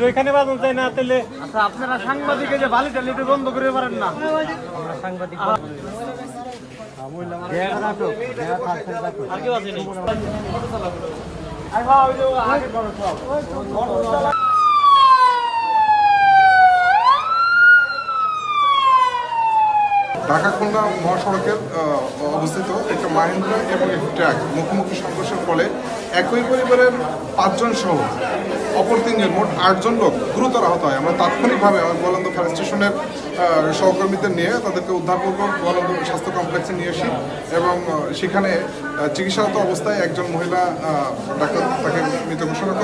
যেখানে বাদল যায় না তাহলে আপনারা সাংবাদিকে যে বালি টালিতে বন্ধ করে পারেন না। সাংবাদিক আর কি আছে ঢাকা খুলনা মহাসড়কের অবস্থিত একটা মাহিন্দ্রা এবং একটি ট্রাক মুখোমুখি সংঘর্ষের ফলে একই পরিবারের পাঁচজন সহ অপর তিনজন মোট আটজন লোক গুরুতর আহত হয়। আমরা তাৎক্ষণিকভাবে আমার গোয়ালন্দ ফায়ার স্টেশনের সহকর্মীদের নিয়ে তাদেরকে উদ্ধারপূর্বক গোয়ালন্দ স্বাস্থ্য কমপ্লেক্সে নিয়ে আসি এবং সেখানে চিকিৎসারত অবস্থায় একজন মহিলা ডাক্তার তাকে মৃত ঘোষণা